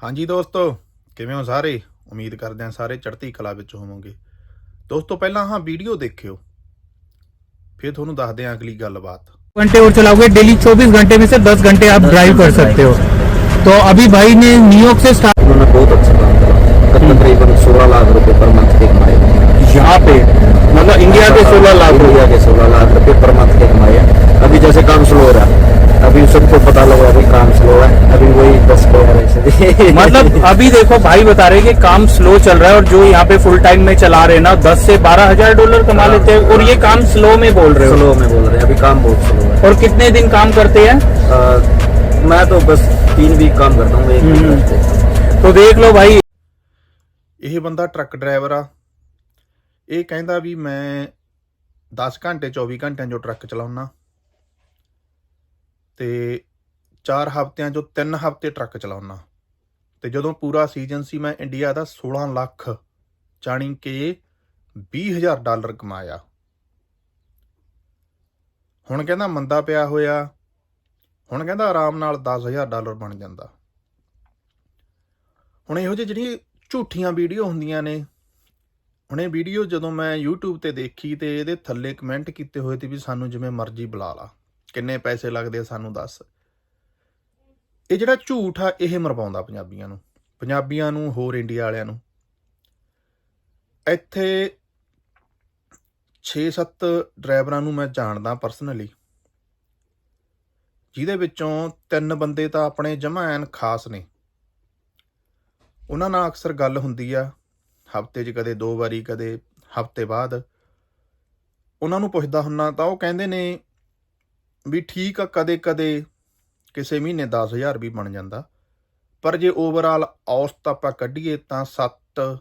ਹਾਂਜੀ ਦੋਸਤੋ ਕਿਵੇਂ ਹੋ ਸਾਰੇ ਉਮੀਦ ਕਰਦੇ ਹਾਂ ਸਾਰੇ ਚੜ੍ਹਦੀ ਕਲਾ ਵਿੱਚ ਹੋਵੋਗੇ ਦੋਸਤੋ ਪਹਿਲਾਂ ਹਾਂ ਵੀਡੀਓ ਦੇਖਿਓ ਫਿਰ ਤੁਹਾਨੂੰ ਦੱਸਦੇ ਹਾਂ ਅਗਲੀ ਗੱਲਬਾਤ घंटे और चलाओगे डेली 24 घंटे में से 10 घंटे आप ड्राइव कर सकते हो तो अभी भाई ने न्यूयॉर्क से स्टार्ट उन्होंने बहुत अच्छा काम करा तकरीबन सोलह लाख रुपए पर मंथ के कमाए यहाँ पे मतलब इंडिया के 16 लाख इंडिया के सोलह लाख रुपए पर मंथ के कमाए हैं अभी जैसे काम स्लो हो रहा है अभी सबको पता लग रहा है कि काम स्लो है अभी वही दस को है वैसे मतलब अभी देखो भाई बता रहे हैं कि काम स्लो चल रहा है और जो यहाँ पे फुल टाइम में चला रहे हैं ना 10 से बारह हजार डॉलर कमा लेते हैं और ये काम स्लो में बोल रहे हो स्लो में बोल रहे हैं अभी काम बहुत स्लो है और कितने दिन काम करते हैं अ, मैं तो बस तीन वीक काम करता हूँ एक वीक हम्म। करते हैं। तो देख लो भाई ਇਹ ਬੰਦਾ ਟਰੱਕ ਡਰਾਈਵਰ ਆ ਇਹ ਕਹਿੰਦਾ ਵੀ ਮੈਂ 10 ਘੰਟੇ 24 ਘੰਟਿਆਂ ਜੋ ਟਰੱਕ ਚਲਾਉਣਾ ਤੇ 4 ਹਫ਼ਤਿਆਂ ਚੋਂ 3 ਹਫ਼ਤੇ ਟਰੱਕ ਚਲਾਉਣਾ ਤੇ ਜਦੋਂ ਪੂਰਾ ਸੀਜ਼ਨ ਸੀ, ਮੈਂ ਇੰਡੀਆ ਦਾ 16 ਲੱਖ ਜਾਣੀ ਕਿ 20000 ਡਾਲਰ ਕਮਾਇਆ। ਹੁਣ ਕਹਿੰਦਾ ਮੰਦਾ ਪਿਆ ਹੋਇਆ, ਹੁਣ ਕਹਿੰਦਾ ਆਰਾਮ ਨਾਲ 10000 ਡਾਲਰ ਬਣ ਜਾਂਦਾ। ਹੁਣ ਇਹੋ ਜਿਹੀ ਜਿਹੜੀ ਝੂਠੀਆਂ ਵੀਡੀਓ ਹੁੰਦੀਆਂ ਨੇ, ਹੁਣ ਇਹ ਵੀਡੀਓ ਜਦੋਂ ਮੈਂ YouTube ਤੇ ਦੇਖੀ ਤੇ ਇਹਦੇ ਥੱਲੇ ਕਮੈਂਟ ਕੀਤੇ ਹੋਏ ਤੇ ਵੀ ਸਾਨੂੰ ਜਿਵੇਂ ਮਰਜ਼ੀ ਬੁਲਾ ਲਾ। ਕਿੰਨੇ ਪੈਸੇ ਲੱਗਦੇ ਆ ਸਾਨੂੰ ਦੱਸ। ਇਹ ਜਿਹੜਾ ਝੂਠ ਆ, ਇਹ ਮਰਵਾਉਂਦਾ ਪੰਜਾਬੀਆਂ ਨੂੰ ਪੰਜਾਬੀਆਂ ਨੂੰ, ਹੋਰ ਇੰਡੀਆ ਵਾਲਿਆਂ ਨੂੰ। ਇੱਥੇ 6-7 ਡਰਾਈਵਰਾਂ ਨੂੰ ਮੈਂ ਜਾਣਦਾ ਪਰਸਨਲੀ ਜਿਹਦੇ ਵਿੱਚੋਂ ਤਿੰਨ ਬੰਦੇ ਤਾਂ ਆਪਣੇ ਜਮਾਂ ਐਨ ਖਾਸ ਨੇ। ਉਹਨਾਂ ਨਾਲ ਅਕਸਰ ਗੱਲ ਹੁੰਦੀ ਆ, ਹਫ਼ਤੇ 'ਚ ਕਦੇ, ਦੋ ਵਾਰੀ ਕਦੇ, ਹਫ਼ਤੇ ਬਾਅਦ। ਉਹਨਾਂ ਨੂੰ ਪੁੱਛਦਾ ਹੁੰਨਾ ਤਾਂ ਉਹ ਕਹਿੰਦੇ ਨੇ ਵੀ ਠੀਕ ਆ ਕਦੇ ਕਦੇ ਕਿਸੇ ਮਹੀਨੇ 10000 ਵੀ ਬਣ ਜਾਂਦਾ। ਪਰ ਜੇ ਓਵਰਆਲ ਔਸਤ ਆਪਾਂ ਕੱਢੀਏ ਤਾਂ 7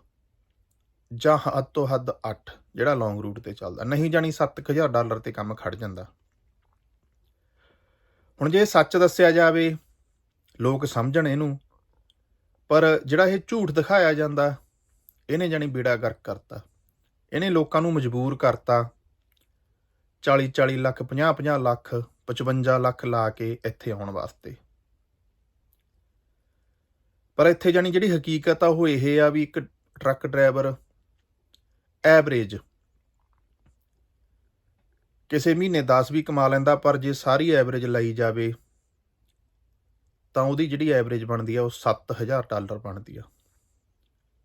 ਜਾਂ ਹੱਦ ਤੋਂ ਹੱਦ 8 ਜਿਹੜਾ ਲੌਂਗ ਰੂਟ ਤੇ ਚੱਲਦਾ। ਨਹੀਂ ਜਾਣੀ 7000 ਡਾਲਰ ਤੇ ਕੰਮ ਖੜ ਜਾਂਦਾ। ਹੁਣ ਜੇ ਸੱਚ ਦੱਸਿਆ ਜਾਵੇ, ਲੋਕ ਸਮਝਣ ਇਹਨੂੰ, ਪਰ ਜਿਹੜਾ ਇਹ ਝੂਠ ਦਿਖਾਇਆ ਜਾਂਦਾ, ਇਹਨੇ ਜਾਨੀ ਬੀੜਾ ਗਰਕ ਕਰਤਾ। ਇਹਨੇ ਲੋਕਾਂ ਨੂੰ ਮਜਬੂਰ ਕਰਤਾ। 40 40 ਲੱਖ 50 50 ਲੱਖ 55 ਲੱਖ ਲਾ ਕੇ ਇੱਥੇ ਆਉਣ ਵਾਸਤੇ। ਪਰ ਇੱਥੇ ਜਾਨੀ ਜਿਹੜੀ ਹਕੀਕਤ ਆ, ਉਹ ਇਹ ਆ ਵੀ ਇੱਕ ਟਰੱਕ ਡਰਾਈਵਰ ਐਵਰੇਜ ਕਿਸੇ ਮਹੀਨੇ 10 ਵੀ ਕਮਾ ਲੈਂਦਾ, ਪਰ ਜੇ ਸਾਰੀ ਐਵਰੇਜ ਲਈ ਜਾਵੇ, ਤਾਂ ਉਹਦੀ ਜਿਹੜੀ ਐਵਰੇਜ ਬਣਦੀ ਆ, ਉਹ 7000 ਡਾਲਰ ਬਣਦੀ ਆ।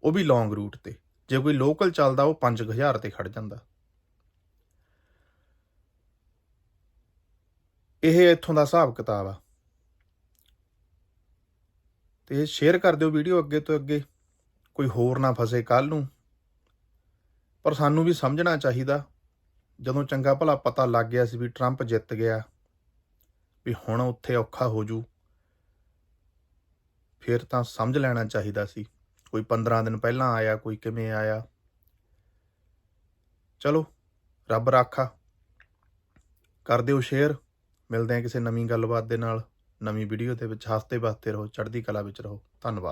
ਉਹ ਵੀ ਲੌਂਗ ਰੂਟ ਤੇ। ਜੇ ਕੋਈ ਲੋਕਲ ਚੱਲਦਾ, ਉਹ 5000 ਤੇ ਖੜ ਜਾਂਦਾ। ਇਹ ਇੱਥੋਂ ਦਾ ਹਿਸਾਬ ਕਿਤਾਬ ਆ। ਤੇ ਸ਼ੇਅਰ ਕਰ ਦਿਓ ਵੀਡੀਓ ਅੱਗੇ ਤੋਂ ਅੱਗੇ। ਕੋਈ ਹੋਰ ਨਾ ਫਸੇ ਕੱਲ ਨੂੰ। ਪਰ ਸਾਨੂੰ ਵੀ ਸਮਝਣਾ ਚਾਹੀਦਾ। ਜਦੋਂ ਚੰਗਾ ਭਲਾ ਪਤਾ ਲੱਗ ਗਿਆ ਸੀ ਵੀ ਟਰੰਪ ਜਿੱਤ ਗਿਆ, ਵੀ ਹੁਣ ਉੱਥੇ ਔਖਾ ਹੋ ਜੂ, ਫਿਰ ਤਾਂ ਸਮਝ ਲੈਣਾ ਚਾਹੀਦਾ ਸੀ। ਕੋਈ 15 ਦਿਨ ਪਹਿਲਾਂ ਆਇਆ, ਕੋਈ ਕਿਵੇਂ ਆਇਆ। ਚਲੋ, ਰੱਬ ਰਾਖਾ। ਕਰ ਦਿਓ ਸ਼ੇਅਰ ਮਿਲਦੇ ਹਾਂ ਕਿਸੇ ਨਵੀਂ ਗੱਲਬਾਤ ਦੇ ਨਾਲ। ਨਵੀਂ ਵੀਡੀਓ ਦੇ ਵਿੱਚ ਹੱਸਦੇ ਵਸਦੇ ਰਹੋ, ਚੜ੍ਹਦੀ ਕਲਾ ਵਿੱਚ ਰਹੋ। ਧੰਨਵਾਦ।